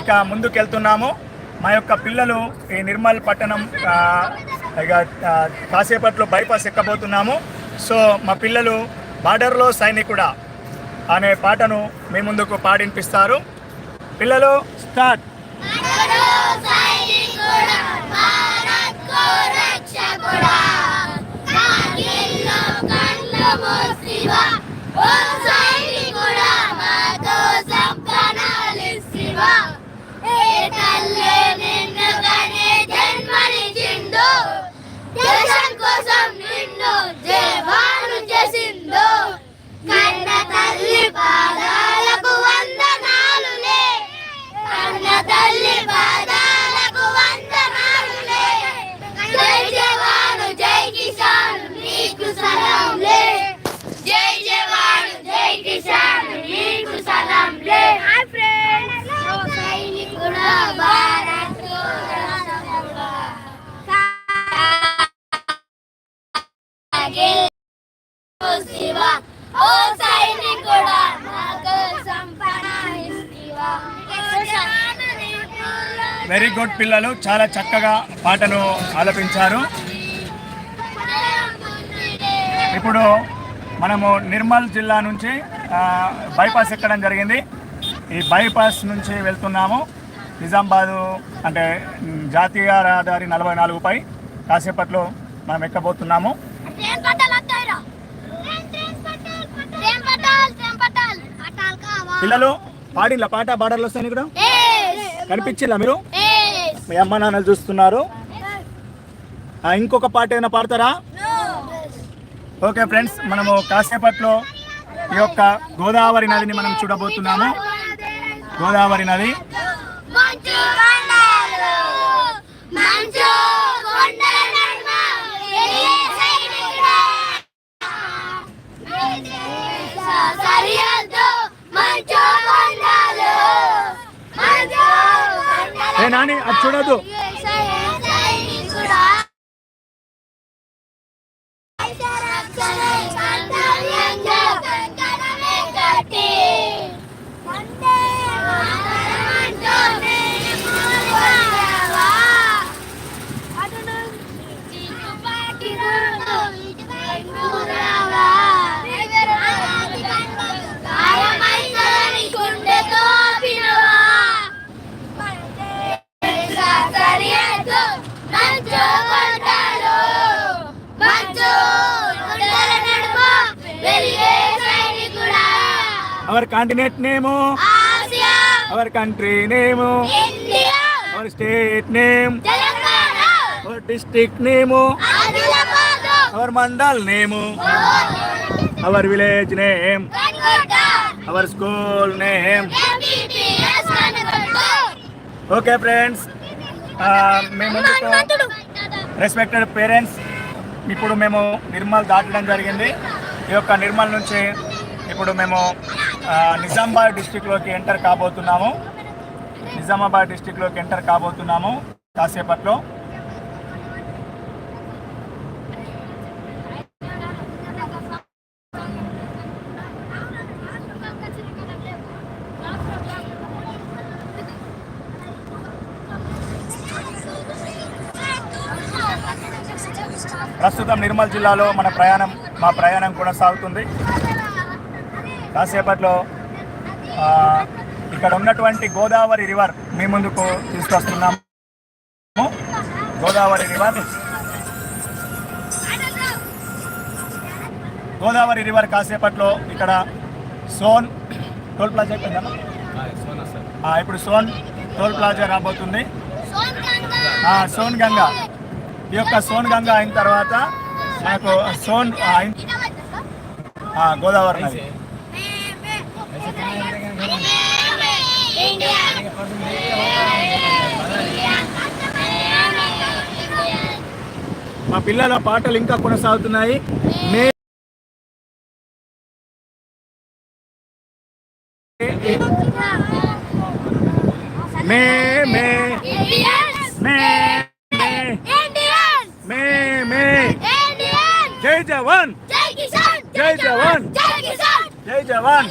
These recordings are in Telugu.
ఇక ముందుకెళ్తున్నాము. మా యొక్క పిల్లలు ఈ నిర్మల్ పట్టణం ఇక కాసేపట్లో బైపాస్ ఎక్కబోతున్నాము. సో మా పిల్లలు బార్డర్లో సైనికుడా అనే పాటను మీ ముందుకు పాడినిపిస్తారు పిల్లలు స్టార్ట్. దేశం వెరీ గుడ్ పిల్లలు చాలా చక్కగా పాటను ఆలపించారు. ఇప్పుడు మనము నిర్మల్ జిల్లా నుంచి బైపాస్ ఎక్కడం జరిగింది. ఈ బైపాస్ నుంచి వెళ్తున్నాము. నిజామాబాదు అంటే జాతీయ రహదారి నలభై నాలుగుపై కాసేపట్లో మనం ఎక్కబోతున్నాము. పిల్లలు పాడిన పాట బార్డర్లు వస్తాయి ఇక్కడ కనిపించిందా మీరు? మీ అమ్మ నాన్నలు చూస్తున్నారు. ఇంకొక పాట ఏమైనా పాడతారా? ఓకే ఫ్రెండ్స్ మనము కాసేపట్లో ఈ యొక్క గోదావరి నదిని మనం చూడబోతున్నాము. గోదావరి నది. నాని అది చూడదు our continent name our country name our state name our district name our mandal name our village name our school name okay friends మేము రెస్పెక్టెడ్ పేరెంట్స్ ఇప్పుడు మేము నిర్మల్ దాటడం జరిగింది. ఈ యొక్క నిర్మల్ నుంచి ఇప్పుడు మేము నిజామాబాద్ డిస్టిక్లోకి ఎంటర్ కాబోతున్నాము. నిజామాబాద్ డిస్టిక్లోకి ఎంటర్ కాబోతున్నాము కాసేపట్లో. ప్రస్తుతం నిర్మల్ జిల్లాలో మన ప్రయాణం మా ప్రయాణం కొనసాగుతుంది. కాసేపట్లో ఇక్కడ ఉన్నటువంటి గోదావరి రివర్ మీ ముందుకు తీసుకొస్తున్నాము. గోదావరి రివర్. గోదావరి రివర్ కాసేపట్లో ఇక్కడ సోన్ టోల్ ప్లాజా అయిపోయిందమ్మా? ఇప్పుడు సోన్ టోల్ ప్లాజా రాబోతుంది. సోన్ గంగా. ఈ యొక్క సోన్ గంగా అయిన తర్వాత మనకు సోన్ గోదావరి నది. మా పిల్లల పాటలు ఇంకా కొనసాగుతున్నాయి. మే మే మే మే మే మే జై జవాన్. జై జవాన్. జై జవాన్.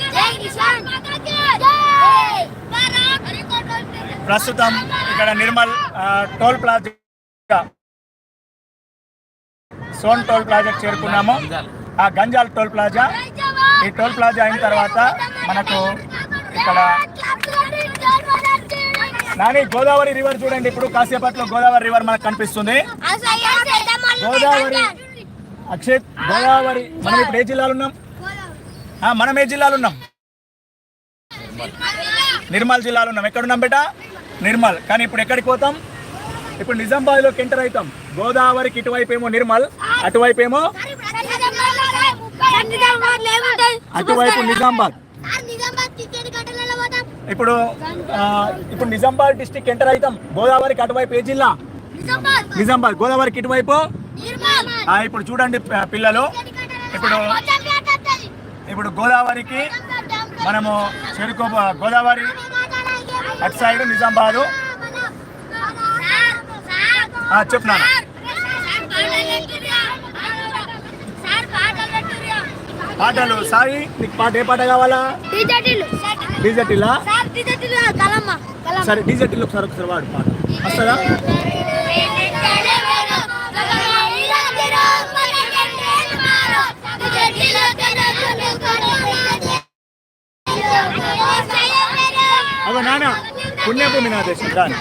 ప్రస్తుతం ఇక్కడ Nirmal toll plaza Sone toll plaza చేరుకున్నాము. ఆ గంజాల్ టోల్ ప్లాజా. ఈ టోల్ ప్లాజా అయిన తర్వాత మనకు ఇక్కడ నాని గోదావరి రివర్ చూడండి ఇప్పుడు కాసేపట్లో గోదావరి రివర్ మనకు కనిపిస్తుంది. గోదావరి అక్షయ్ గోదావరి మనం ఇప్పుడు ఏ జిల్లాలో ఉన్నాం? మనం ఏ జిల్లాలో ఉన్నాం? నిర్మల్ జిల్లాలో ఉన్నాం. ఎక్కడున్నాం బేట? నిర్మల్. కానీ ఇప్పుడు ఎక్కడికి పోతాం? ఇప్పుడు నిజామాబాద్లోకి ఎంటర్ అవుతాం. గోదావరికి ఇటువైపు ఏమో నిర్మల్ అటువైపు ఏమో అటువైపు నిజామాబాద్ ఇప్పుడు ఇప్పుడు నిజామాబాద్ డిస్టిక్ ఎంటర్ అవుతాం. గోదావరికి అటువైపు ఏ జిల్లా? నిజామాబాద్ గోదావరికి ఇటువైపు? ఇప్పుడు చూడండి పిల్లలు. ఇప్పుడు ఇప్పుడు గోదావరికి మనము చెరుకు గోదావరి అటు సైడ్ నిజామాబాదు చెప్తున్నాను పాటలు సాయి నీకు పాట ఏ పాట కావాలా డీజెట్ సరే డీజెటిల్ ఒకసారి ఒకసారి వాడు పాట వస్తుందా అవ నాన్న పుణ్యభూమి నా దేశం దాని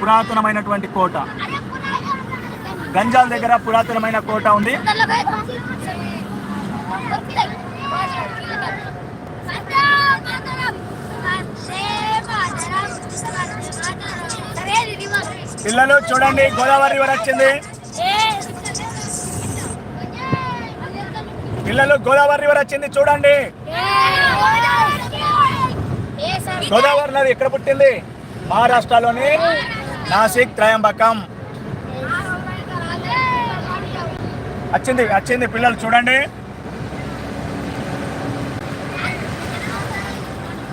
పురాతనమైనటువంటి కోట. గంజాల్ దగ్గర పురాతనమైన కోట ఉంది. పిల్లలు చూడండి గోదావరి రివర్ వచ్చింది. పిల్లలు గోదావరి రివర్ వచ్చింది చూడండి. గోదావరి నది ఎక్కడ పుట్టింది? మహారాష్ట్రలోని నాసిక్ త్రయంబకం. వచ్చింది వచ్చింది పిల్లలు చూడండి.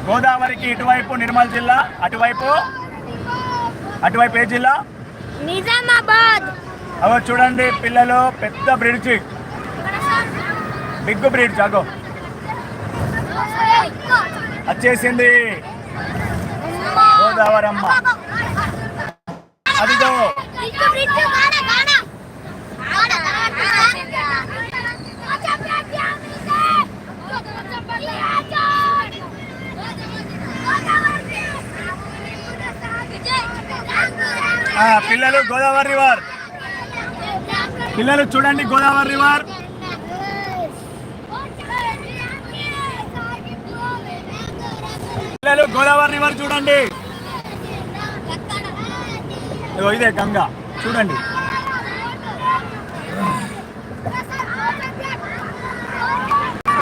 గోదావరికి ఇటువైపు నిర్మల్ జిల్లా అటువైపు అటువైపు ఏ జిల్లా? నిజామాబాద్. అవో చూడండి పిల్లలు పెద్ద బ్రిడ్జి. బిగ్ బ్రిడ్జ్ అగో. వచ్చేసింది. గోదావరి అమ్మ. అదిగో. పిల్లలు గోదావరి రివర్ పిల్లలు చూడండి గోదావరి రివర్ పిల్లలు గోదావరి రివర్ చూడండి. ఇదే గంగ. చూడండి.